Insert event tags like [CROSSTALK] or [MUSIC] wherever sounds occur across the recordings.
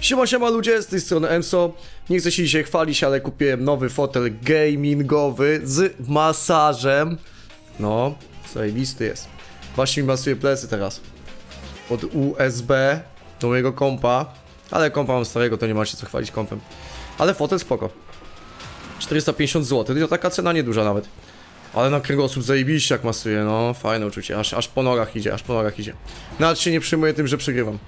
Siema, siema ludzie, z tej strony Emso. Nie chcę się dzisiaj chwalić, ale kupiłem nowy fotel gamingowy z masażem. No, zajebisty jest. Właśnie mi masuje plecy teraz. Od USB do mojego kompa. Ale kompa mam starego, to nie ma się co chwalić kompem. Ale fotel spoko. 450 zł, to taka cena nieduża nawet. Ale na kręgosłup zajebiście jak masuje, no fajne uczucie, aż, aż po nogach idzie, aż po nogach idzie. Nawet się nie przejmuję tym, że przegrywam.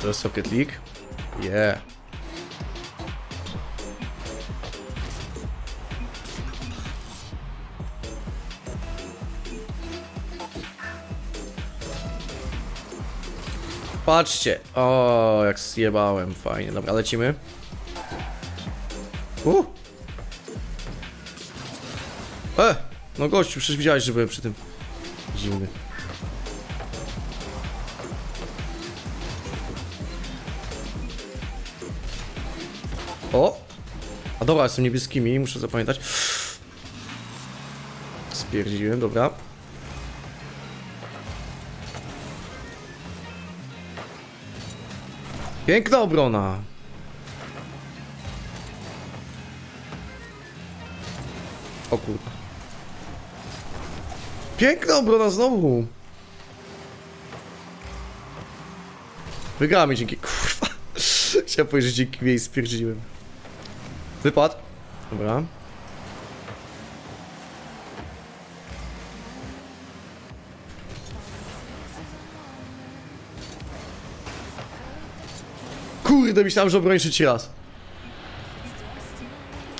To jest Rocket League? Yeah. Patrzcie! O, jak zjebałem, fajnie. Dobra, lecimy. Uh. E! No gościu, przecież widziałeś, że byłem przy tym. Zimny. O! A dobra, jestem niebieskimi, muszę zapamiętać. Spierdziłem, dobra. Piękna obrona. O kurwa. Piękna obrona znowu. Wygramy dzięki... Kurwa. [LAUGHS] Chciałem powiedzieć, że dzięki jej spierdziłem. Wypad. Dobra. Kurde, myślałem, że obronię trzeci raz.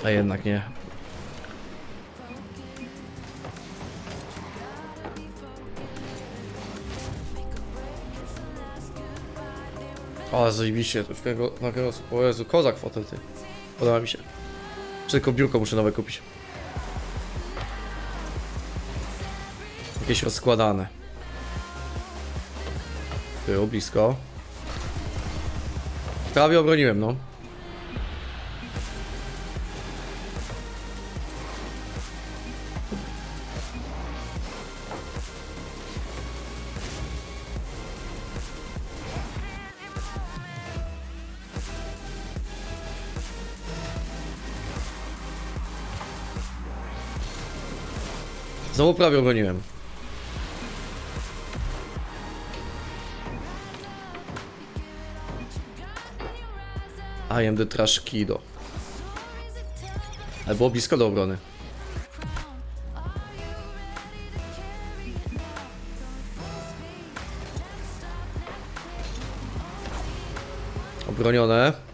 A jednak nie. O, zajebiście, to w tego, na tego, o Jezu, kozak fotel, ty. Podoba mi się. Tylko biurko muszę nowe kupić. Jakieś rozkładane. Było blisko. Prawie obroniłem, no. Znowu prawie obroniłem. I am the trash kido. Ale było blisko do obrony. Obronione.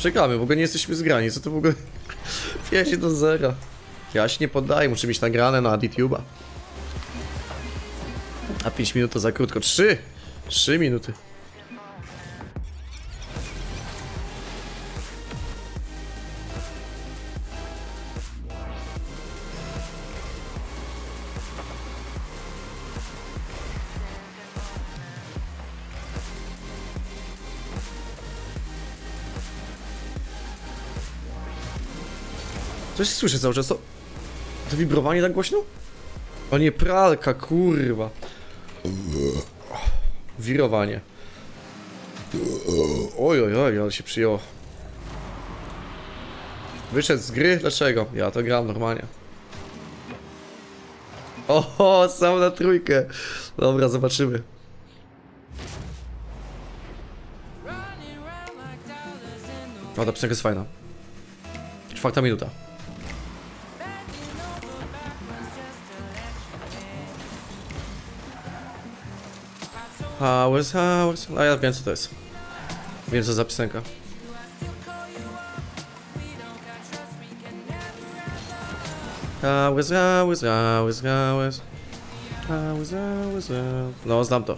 Przegramy, w ogóle nie jesteśmy zgrani, co to w ogóle... [LAUGHS] 5 do 0. Ja się nie poddaję, muszę mieć nagrane na YouTube'a. A 5 minut to za krótko. 3! 3 minuty. Coś słyszę cały czas, to... To wibrowanie tak głośno? O nie, pralka, kurwa. Wirowanie. Oj, oj, oj, ale się przyjęło. Wyszedł z gry? Dlaczego? Ja to gram normalnie. Oho, sam na trójkę. Dobra, zobaczymy. O, ta piosenka jest fajna. Czwarta minuta. Hours, hours. A ja wiem co to jest. Wiem co za piosenka. Hours, hours, hours, hours. Hours, hours, hours. No, znam to.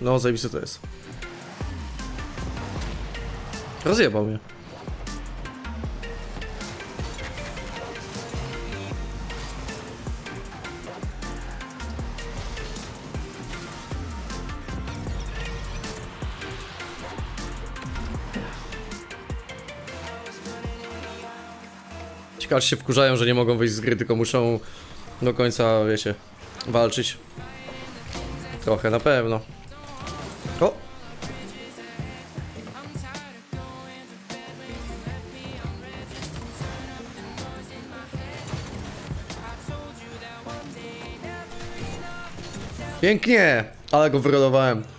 No, zajebiste to jest. Rozjebał mnie. Ciekawe, się wkurzają, że nie mogą wyjść z gry, tylko muszą do końca, wiecie, walczyć. Trochę na pewno. O! Pięknie! Ale go wyrolowałem.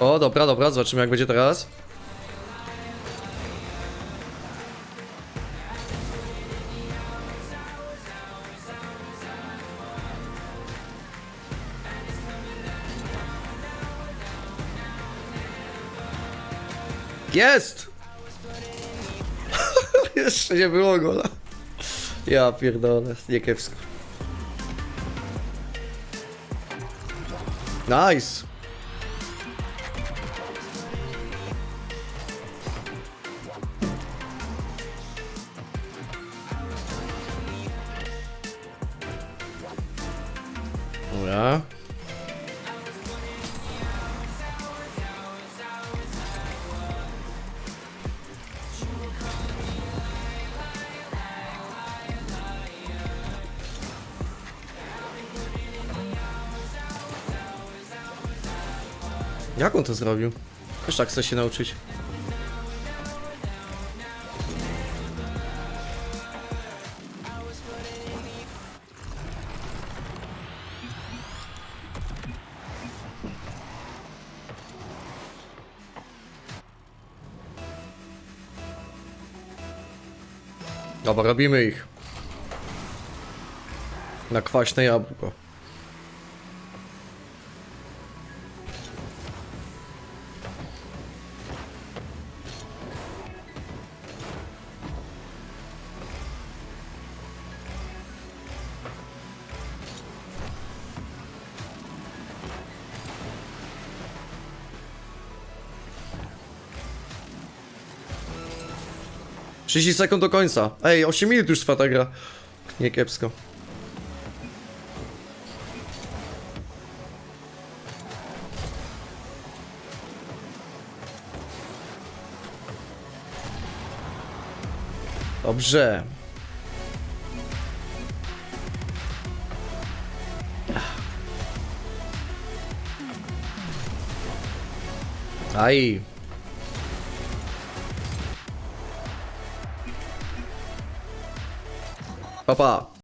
O, dobra, dobra, zobaczymy jak będzie teraz. Jest! [LAUGHS] Jeszcze nie było gola. Ja pierdolę, nie kiepsko. Nice! Dobra. Jak on to zrobił? Też tak chce się nauczyć. Dobra, robimy ich. Na kwaśne jabłko. Trzydzieści sekund do końca. Ej, 8 minut już trwa ta gra. Nie kiepsko. Dobrze. Aj. 宝宝